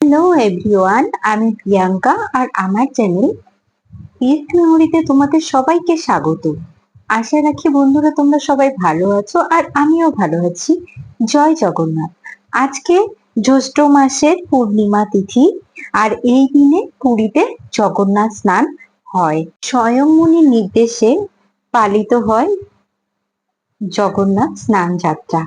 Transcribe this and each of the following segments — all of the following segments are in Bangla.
হ্যালো এভরিওয়ান আমি প্রিয়াঙ্কা আর আমার চ্যানেল ইস্ট মেমোরিতে তোমাদের সবাইকে স্বাগত। আশা রাখি বন্ধুরা তোমরা সবাই ভালো আছো আর আমিও ভালো আছি। জয় জগন্নাথ। আজকে জ্যৈষ্ঠ মাসের পূর্ণিমা তিথি আর এই দিনে পুরীতে জগন্নাথ স্নান হয়। স্বয়ং মুনির নির্দেশে পালিত হয় জগন্নাথ স্নান যাত্রা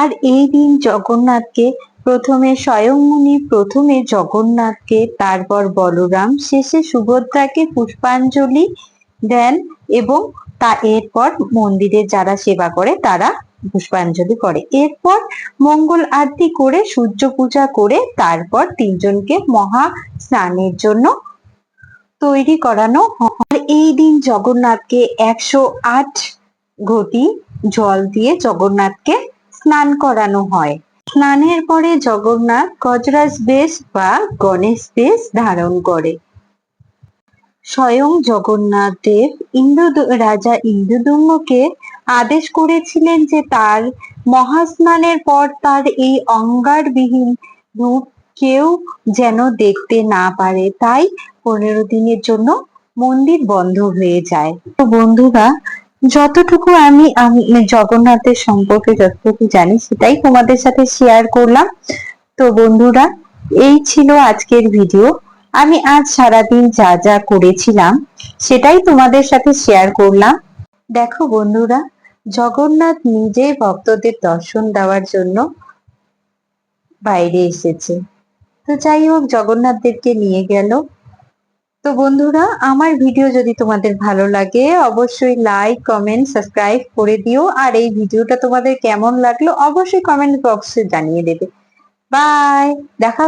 আর এই দিন জগন্নাথকে প্রথমে স্বয়ং মুনি, প্রথমে জগন্নাথকে, তারপর বলরাম, শেষে সুভদ্রাকে পুষ্পাঞ্জলি দেন এবং তা এরপর মন্দিরে যারা সেবা করে তারা পুষ্পাঞ্জলি করে। এরপর মঙ্গল আরতি করে, সূর্য পূজা করে, তারপর তিনজনকে মহা স্নানের জন্য তৈরি করানো আর এই দিন জগন্নাথকে একশো আট ঘটি জল দিয়ে জগন্নাথকে স্নান করানো হয়। স্নানের পরে জগন্নাথ গজরাজ বেশ বা গণেশ বেশ ধারণ করে। স্বয়ং জগন্নাথ দেব ইন্দ্র রাজা ইন্দ্রদম্নকে আদেশ করেছিলেন যে তার মহাস্নানের পর তার এই অঙ্গারবিহীন রূপ কেউ যেন দেখতে না পারে। তাই পনেরো দিনের জন্য মন্দির বন্ধ হয়ে যায়। তো বন্ধুরা যতটুকু আমি জগন্নাথের সম্পর্কে যতটুকু জানি সেটাই তোমাদের সাথে শেয়ার করলাম। তো বন্ধুরা, এই ছিল আজকের ভিডিও আমি আজ সারাদিন যা যা করেছিলাম সেটাই তোমাদের সাথে শেয়ার করলাম। দেখো বন্ধুরা, জগন্নাথ নিজে ভক্তদের দর্শন দেওয়ার জন্য বাইরে এসেছে। তো যাই হোক জগন্নাথ দেবকে নিয়ে গেল। তো বন্ধুরা, আমার ভিডিও যদি তোমাদের ভালো লাগে, অবশ্যই লাইক কমেন্ট সাবস্ক্রাইব করে দিও। আর এই ভিডিওটা তোমাদের কেমন লাগল, অবশ্যই কমেন্ট বক্সে জানিয়ে দেবে। বাই দেখা